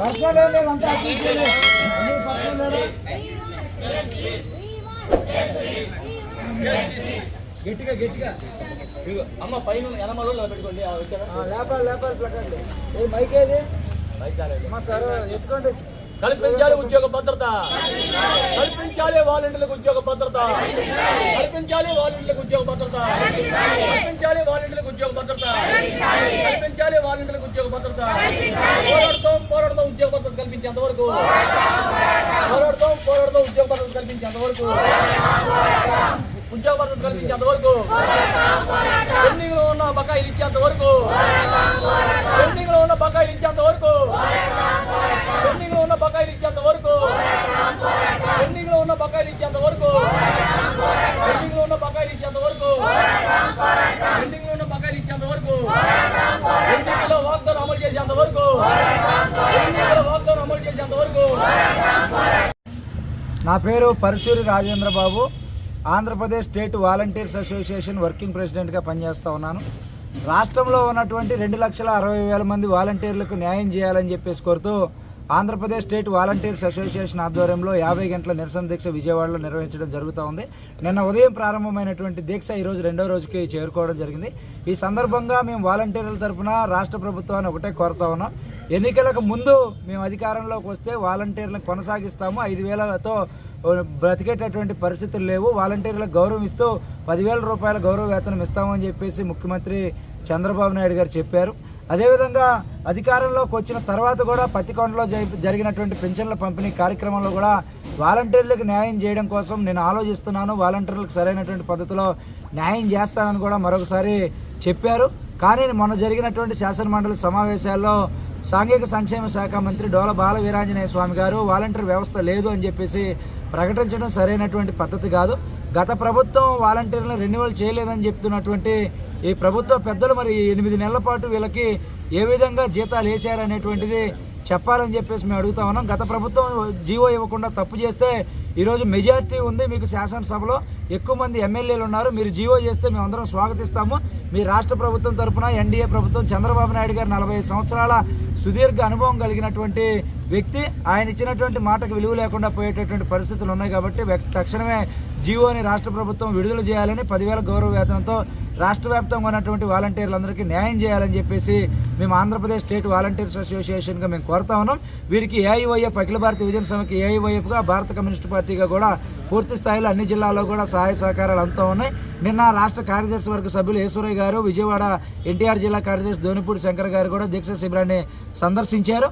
Personal గట్టిగా. గట్టిగా అమ్మ పైన ఎనమ రోజులు పెట్టుకోండి లేపాలి లేపాలి ప్లకండి ఏ మైక్ ఏది? సార్ ఎత్తుకోండి. కల్పించాలి ఉద్యోగ భద్రత. కల్పించాలి వాలంటీర్లకు ఉద్యోగ భద్రత. కల్పించాలి వాలంటీర్లకు ఉద్యోగ భద్రత. కల్పించాలి వాలంటీర్లకు ఉద్యోగ భద్రత. కల్పించాలి వాలంటీర్లకు ఉద్యోగ భద్రత. పోరాడతాం పోరాడతాం ఉద్యోగ భద్రత కల్పించేంత వరకు పోరాడతాం పోరాడతాం ఉద్యోగ భద్రత కల్పించేంత వరకు ఉద్యోగ భద్రత కల్పించేంత వరకు పెండింగ్లో ఉన్న బకాయిలు ఇచ్చేంత వరకు పెండింగ్లో ఉన్న బకాయిలు ఇచ్చేంత వరకు పెండింగ్లో ఉన్న బకాయిలు ఇచ్చేంత వరకు పెండింగ్లో ఉన్న బకాయిలు ఇచ్చేంత వరకు పెండింగ్లో ఉన్న బకాయిలు ఇచ్చేంత వరకు పెండింగ్లో ఉన్న బకాయిలు ఇచ్చేంత వరకు ఎన్నికల వాగ్దానం అమలు చేసేంత వరకు ఎన్నికల వాగ్దానం అమలు చేసేంత వరకు నా పేరు Parasuri Rajendra Babu Andhra Pradesh state volunteers association working ప్రెసిడెంట్గా పనిచేస్తూ ఉన్నాను. రాష్ట్రంలో ఉన్నటువంటి రెండు లక్షల అరవై వేల మంది వాలంటీర్లకు న్యాయం చేయాలని చెప్పేసి కోరుతూ ఆంధ్రప్రదేశ్ స్టేట్ వాలంటీర్స్ అసోసియేషన్ ఆధ్వర్యంలో యాభై గంటల నిరసన దీక్ష విజయవాడలో నిర్వహించడం జరుగుతూ ఉంది. నిన్న ఉదయం ప్రారంభమైనటువంటి దీక్ష ఈరోజు రెండో రోజుకి చేరుకోవడం జరిగింది. ఈ సందర్భంగా మేము వాలంటీర్ల తరఫున రాష్ట్ర ప్రభుత్వాన్ని ఒకటే కోరుతా ఉన్నాం. ఎన్నికలకు ముందు మేము అధికారంలోకి వస్తే వాలంటీర్లను కొనసాగిస్తాము. ఐదు వేలతో బ్రతికేటటువంటి పరిస్థితులు లేవు. వాలంటీర్లకు గౌరవం ఇస్తూ పదివేల రూపాయల గౌరవ వేతనం ఇస్తామని చెప్పేసి ముఖ్యమంత్రి చంద్రబాబు నాయుడు గారు చెప్పారు. అదేవిధంగా అధికారంలోకి వచ్చిన తర్వాత కూడా పత్తికొండలో జరిగినటువంటి పెన్షన్ల పంపిణీ కార్యక్రమంలో కూడా వాలంటీర్లకు న్యాయం చేయడం కోసం నేను ఆలోచిస్తున్నాను. వాలంటీర్లకు సరైనటువంటి పద్ధతిలో న్యాయం చేస్తానని కూడా మరొకసారి చెప్పారు. కానీ మొన్న జరిగినటువంటి శాసనమండలి సమావేశాల్లో సాంఘిక సంక్షేమ శాఖ మంత్రి డోల బాల వీరాంజనేయ స్వామి గారు వాలంటీర్ వ్యవస్థ లేదు అని చెప్పేసి ప్రకటించడం సరైనటువంటి పద్ధతి కాదు. గత ప్రభుత్వం వాలంటీర్లను రెన్యువల్ చేయలేదని చెప్తున్నటువంటి ఈ ప్రభుత్వ పెద్దలు మరి ఎనిమిది నెలల పాటు వీళ్ళకి ఏ విధంగా జీతాలు వేశారనేటువంటిది చెప్పాలని చెప్పేసి మేము అడుగుతా ఉన్నాం. గత ప్రభుత్వం జీవో ఇవ్వకుండా తప్పు చేస్తే ఈరోజు మెజారిటీ ఉంది మీకు శాసనసభలో. ఎక్కువ మంది ఎమ్మెల్యేలు ఉన్నారు. మీరు జీవో చేస్తే మేము అందరం స్వాగతిస్తాము. మీ రాష్ట్ర ప్రభుత్వం తరఫున ఎన్డీఏ ప్రభుత్వం చంద్రబాబు నాయుడు గారు నలభై సంవత్సరాల సుదీర్ఘ అనుభవం కలిగినటువంటి వ్యక్తి. ఆయన ఇచ్చినటువంటి మాటకు విలువ లేకుండా పోయేటటువంటి పరిస్థితులు ఉన్నాయి కాబట్టి తక్షణమే జీవోని రాష్ట్ర ప్రభుత్వం విడుదల చేయాలని పదివేల గౌరవ వేతనంతో రాష్ట్ర వ్యాప్తంగా ఉన్నటువంటి వాలంటీర్లందరికీ న్యాయం చేయాలని చెప్పేసి మేము ఆంధ్రప్రదేశ్ స్టేట్ వాలంటీర్స్ అసోసియేషన్గా మేము కోరుతా ఉన్నాం. వీరికి ఏఐవైఎఫ్ అఖిల భారత విజయన సమితి ఏఐవైఎఫ్గా భారత కమ్యూనిస్ట్ పార్టీగా కూడా పూర్తి స్థాయిలో అన్ని జిల్లాల్లో కూడా సహాయ సహకారాలు అంతా ఉన్నాయి. నిన్న రాష్ట్ర కార్యదర్శి వర్గ సభ్యులు ఈశ్వరయ్య గారు విజయవాడ ఎన్టీఆర్ జిల్లా కార్యదర్శి ధోనిపూడి శంకర్ గారు కూడా దీక్ష శిబిరాన్ని సందర్శించారు.